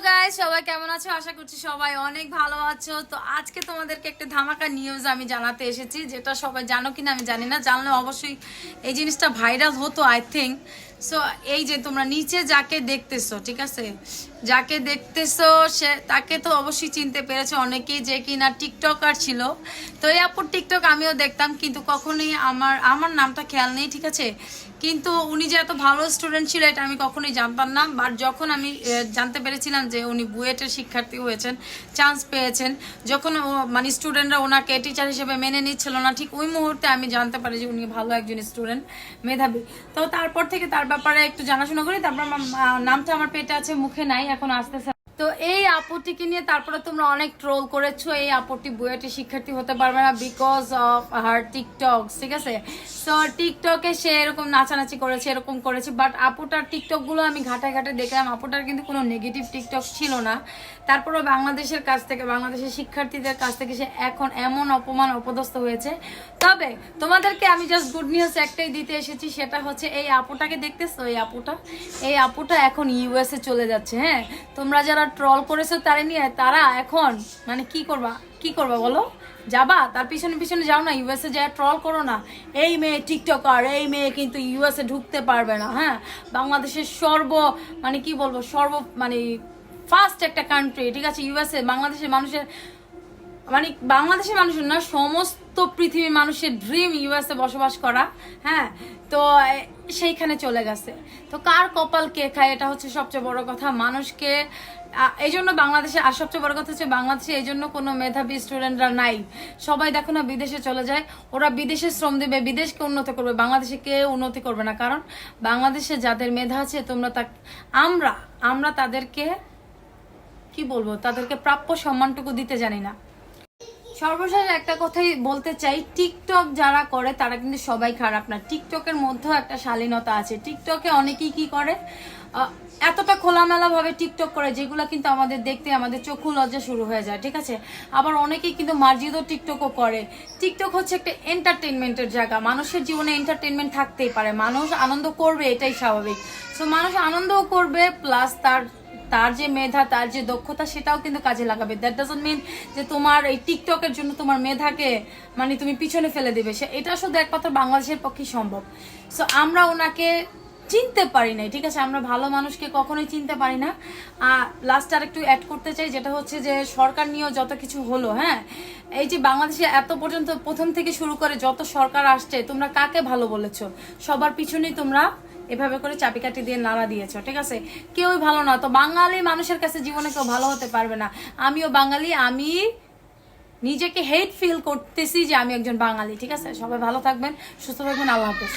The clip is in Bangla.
que সবাই কেমন আছো? আশা করছি সবাই অনেক ভালো আছো। তো আজকে তোমাদেরকে একটা ধামাকা নিউজ আমি জানাতে এসেছি, যেটা সবাই জানো কিনা আমি জানি না জানলে অবশ্যই এই জিনিসটা ভাইরাল হতো আই থিঙ্ক সো এই যে তোমরা নিচে যাকে দেখতেছো, ঠিক আছে? যাকে দেখতেছো, সে, তাকে তো অবশ্যই চিনতে পেরেছ অনেকেই যে কিনা টিকটকার ছিল। তো এই আপুর টিকটক আমিও দেখতাম, কিন্তু কখনোই আমার আমার নামটা খেয়াল নেই, ঠিক আছে? কিন্তু উনি যে এত ভালো স্টুডেন্ট ছিল, এটা আমি কখনোই জানতাম না। বাট যখন আমি জানতে পেরেছিলাম যে উনি বুয়েটের শিক্ষার্থী হয়েছেন চান্স পেয়েছেন। যখন মানে স্টুডেন্টরা ওনাকে টিচার হিসেবে মেনে নিচ্ছিল না, ঠিক ওই মুহূর্তে আমি জানতে পারি যে উনি ভালো একজন স্টুডেন্ট মেধাবী। তো তারপর থেকে তার ব্যাপারে একটু জানাশোনা করি, তারপর নামটা আমার পেটে আছে, মুখে নাই, এখন আসতেছে তো এই আপুটিকে নিয়ে তারপরে তোমরা অনেক ট্রোল করেছ। এই আপুটি বুয়েটে শিক্ষার্থী হতে পারবে না বিকজ অফ হার টিকটক ঠিক আছে? তো টিকটকে সে এরকম নাচানাচি করেছে, এরকম করেছে বাট আপুটার টিকটকগুলো আমি ঘাটায় ঘাটে দেখলাম। আপুটার কিন্তু কোনো নেগেটিভ টিকটক ছিল না। তারপরেও বাংলাদেশের কাছ থেকে, বাংলাদেশের শিক্ষার্থীদের কাছ থেকে সে এখন এমন অপমান অপদস্থ হয়েছে। তবে, তোমাদেরকে আমি জাস্ট গুড নিউজ একটাই দিতে এসেছি, সেটা হচ্ছে এই আপুটাকে দেখতেছো? এই আপুটা? এই আপুটা এখন ইউএসএ চলে যাচ্ছে হ্যাঁ? তোমরা যারা ট্রল করেছে তারা নিয়ে, তারা এখন মানে কি করবা? কি করবা বলো? যাবা? তার পিছনে পিছনে যাও না ইউএসএ যা ট্রল করো না। এই মেয়ে টিকটকার এই মেয়ে কিন্তু ইউএসএ ঢুকতে পারবে না হ্যাঁ? বাংলাদেশের সর্ব মানে কি বলব, সর্ব মানে ফার্স্ট একটা কান্ট্রি ঠিক আছে? ইউএসএ বাংলাদেশের মানুষের মানে বাংলাদেশের মানুষের না সমস্ত পৃথিবীর মানুষের ড্রিম ইউএসএ বসবাস করা হ্যাঁ? তো সেইখানে চলে গেছে। তো কার কপাল কে খায়, এটা হচ্ছে সবচেয়ে বড় কথা। মানুষকে এই জন্য বাংলাদেশে, আর সবচেয়ে বড় কথা হচ্ছে বাংলাদেশে এই জন্য কোনো মেধাবী স্টুডেন্টরা নাই। সবাই দেখো না বিদেশে চলে যায়, ওরা বিদেশে শ্রম দেবে, বিদেশকে উন্নত করবে, বাংলাদেশে কেউ উন্নতি করবে না। কারণ বাংলাদেশে যাদের মেধা আছে, তোমরা তা, আমরা আমরা তাদেরকে, কি বলব, তাদেরকে প্রাপ্য সম্মানটুকু দিতে জানি না। সর্বশেষ একটা কথাই বলতে চাই, টিকটক যারা করে তারা কিন্তু সবাই খারাপ না। টিকটকের মধ্যেও একটা শালীনতা আছে। টিকটকে অনেকেই কি করে? এতটা খোলামেলা ভাবে টিকটক করে যেগুলো কিন্তু আমাদের দেখতে আমাদের চক্ষু লজ্জা শুরু হয়ে যায়, ঠিক আছে? আবার অনেকেই কিন্তু মার্জিত টিকটকও করে। টিকটক হচ্ছে একটা এন্টারটেনমেন্টের জায়গা। মানুষের জীবনে এন্টারটেনমেন্ট থাকতেই পারে। মানুষ আনন্দ করবে, এটাই স্বাভাবিক। সো মানুষ আনন্দও করবে প্লাস তার তার যে মেধা, তার যে দক্ষতা, সেটাও কিন্তু কাজে লাগাবে। দ্যাট ডাজন্ট মিন যে তোমার এই টিকটকের জন্য তোমার মেধাকে মানে তুমি পিছনে ফেলে দেবে। সে এটা শুধু একমাত্র বাংলাদেশের পক্ষে সম্ভব। সো আমরা ওনাকে চিনতে পারি নাই, ঠিক আছে? আমরা ভালো মানুষকে কখনোই চিনতে পারি না। আর লাস্ট আর একটু অ্যাড করতে চাই, যেটা হচ্ছে যে সরকার নিয়েও যত কিছু হলো হ্যাঁ? এই যে বাংলাদেশে এত পর্যন্ত প্রথম থেকে শুরু করে যত সরকার আসছে, তোমরা কাকে ভালো বলেছ? সবার পিছনেই তোমরা এভাবে করে চাপিকাঠি দিয়ে নাড়া দিয়েছ, ঠিক আছে? কেউই ভালো না। তো বাঙালি মানুষের কাছে জীবনে কেউ ভালো হতে পারবে না। আমিও বাঙালি, আমি নিজেকে হেট ফিল করতেছি যে আমি একজন বাঙালি, ঠিক আছে? সবাই ভালো থাকবেন, সুস্থ থাকবেন, আল্লাহ হাফেজ।